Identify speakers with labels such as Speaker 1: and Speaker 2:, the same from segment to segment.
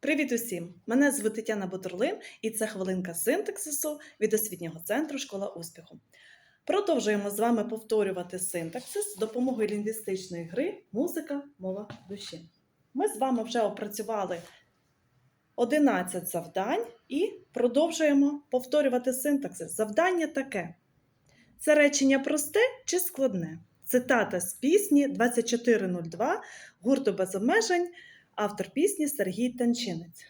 Speaker 1: Привіт усім! Мене звуть Тетяна Бутурлин, і це хвилинка синтаксису від освітнього центру Школа успіху. Продовжуємо з вами повторювати синтаксис з допомогою лінгвістичної гри Музика, мова душі. Ми з вами вже опрацювали 11 завдань і продовжуємо повторювати синтаксис. Завдання таке: це речення просте чи складне? Цитата з пісні 2402 гурту без обмежень. Автор пісні Сергій Танчинець.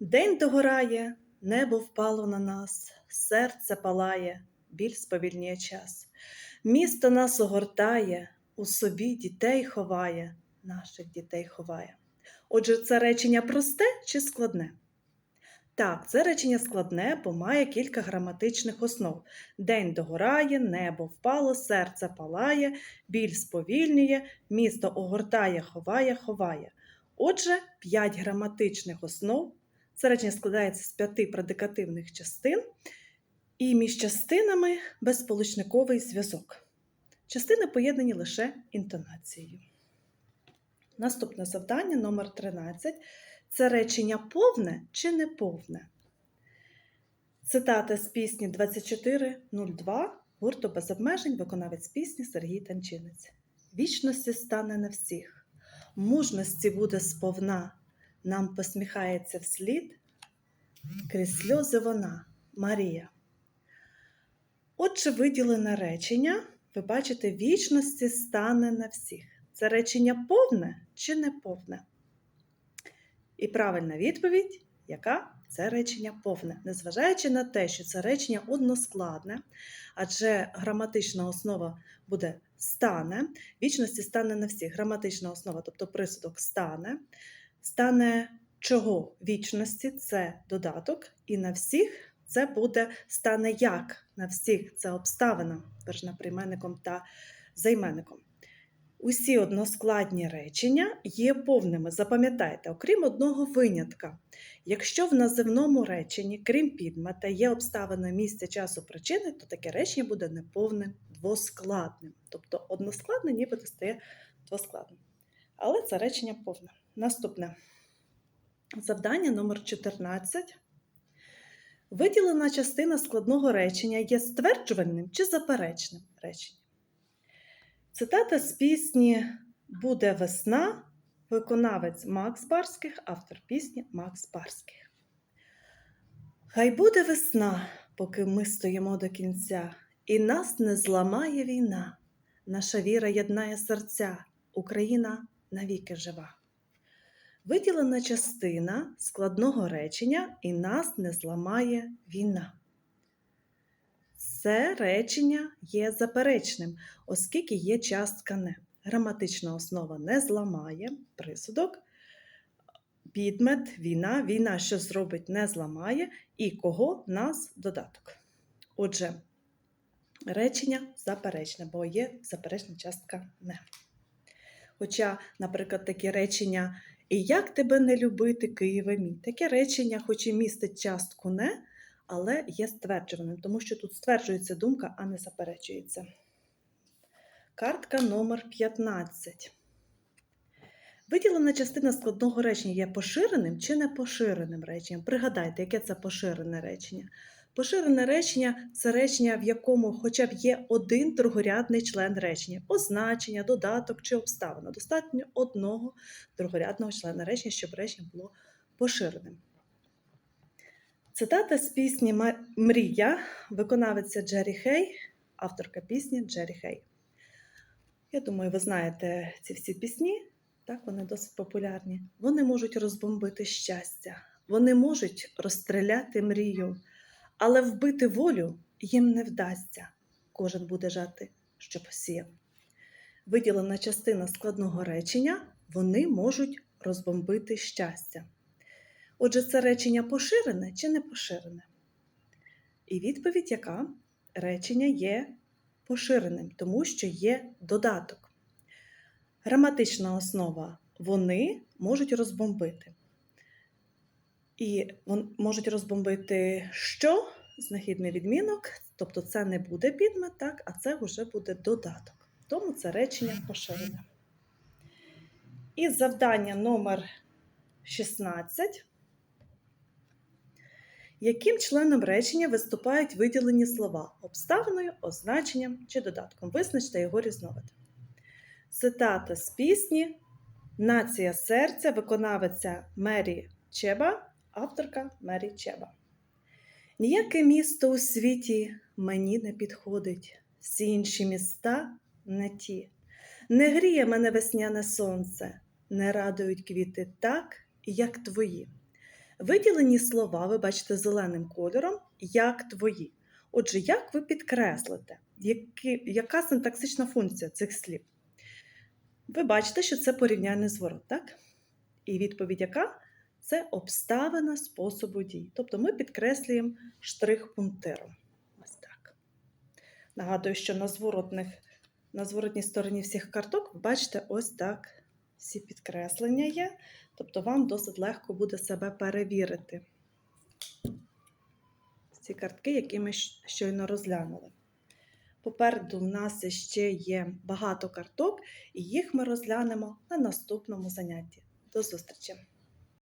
Speaker 1: День догорає, небо впало на нас, серце палає, біль сповільнює час. Місто нас огортає, у собі дітей ховає, наших дітей ховає. Отже, це речення просте чи складне? Так, це речення складне, бо має кілька граматичних основ. День догорає, небо впало, серце палає, біль сповільнює, місто огортає, ховає, ховає. Отже, п'ять граматичних основ. Це речення складається з п'яти предикативних частин, і між частинами безполучниковий зв'язок. Частини поєднані лише інтонацією. Наступне завдання номер 13 це речення повне чи неповне. Цитата з пісні 2402 гурту без обмежень, виконавець пісні Сергій Танчинець. Вічності стане на всіх, мужності буде сповна, нам посміхається вслід, крізь сльози вона, Марія. Отже, виділене речення, ви бачите, вічності стане на всіх. Це речення повне чи неповне? І правильна відповідь, яка це речення повне, незважаючи на те, що це речення односкладне, адже граматична основа буде стане, вічності стане на всіх. Граматична основа, тобто присудок стане, стане чого вічності це додаток, і на всіх це буде стане як на всіх це обставина, першна прийменником та займенником. Усі односкладні речення є повними. Запам'ятайте, окрім одного винятка. Якщо в називному реченні, крім підмета, є обставина місця часу причини, то таке речення буде неповним двоскладним. Тобто односкладне нібито стає двоскладним. Але це речення повне. Наступне завдання номер 14. Виділена частина складного речення є стверджувальним чи заперечним реченням. Цитата з пісні Буде весна, виконавець Макс Барських, автор пісні Макс Барських. Хай буде весна, поки ми стоїмо до кінця, і нас не зламає війна. Наша віра єднає серця, Україна навіки жива. Виділена частина складного речення і нас не зламає війна. Це речення є заперечним, оскільки є частка не. Граматична основа не зламає присудок, підмет, війна, війна, що зробить, не зламає, і кого нас додаток. Отже, речення заперечне, бо є заперечна частка не. Хоча, наприклад, такі речення І як тебе не любити, Києве мій? Таке речення, хоч і містить частку не, але є стверджуваним, тому що тут стверджується думка, а не заперечується. Картка номер 15. Виділена частина складного речення є поширеним чи не поширеним реченням. Пригадайте, яке це поширене речення. Поширене речення це речення, в якому хоча б є один другорядний член речення, означення, додаток чи обставина. Достатньо одного другорядного члена речення, щоб речення було поширеним. Цитата з пісні Мрія, виконавиця Джері Хей, авторка пісні Джері Хей. Я думаю, ви знаєте ці всі пісні, так, вони досить популярні. Вони можуть розбомбити щастя, вони можуть розстріляти мрію, але вбити волю їм не вдасться. Кожен буде жати, що посіяв. Виділена частина складного речення, вони можуть розбомбити щастя. Отже, це речення поширене чи не поширене? І відповідь, яка речення є поширеним, тому що є додаток. Граматична основа вони можуть розбомбити. І можуть розбомбити що? Знахідний відмінок, тобто це не буде підмет, так, а це вже буде додаток. Тому це речення поширене. І завдання номер 16. Яким членом речення виступають виділені слова обставиною, означенням чи додатком? Визначте його різновид. Цитата з пісні Нація серця, виконавиця Мері Чеба, авторка Мері Чеба. Ніяке місто у світі мені не підходить, всі інші міста не ті. Не гріє мене весняне сонце, не радують квіти так, як твої. Виділені слова ви бачите зеленим кольором, як твої. Отже, як ви підкреслите, які, яка синтаксична функція цих слів? Ви бачите, що це порівняльний зворот, так? І відповідь яка? Це обставина способу дій. Тобто ми підкреслюємо штрих пунктиром. Ось так. Нагадую, що на, зворотних, на зворотній стороні всіх карток ви бачите ось так всі підкреслення є. Тобто вам досить легко буде себе перевірити. Ці картки, які ми щойно розглянули. Попереду в нас ще є багато карток, і їх ми розглянемо на наступному занятті. До зустрічі!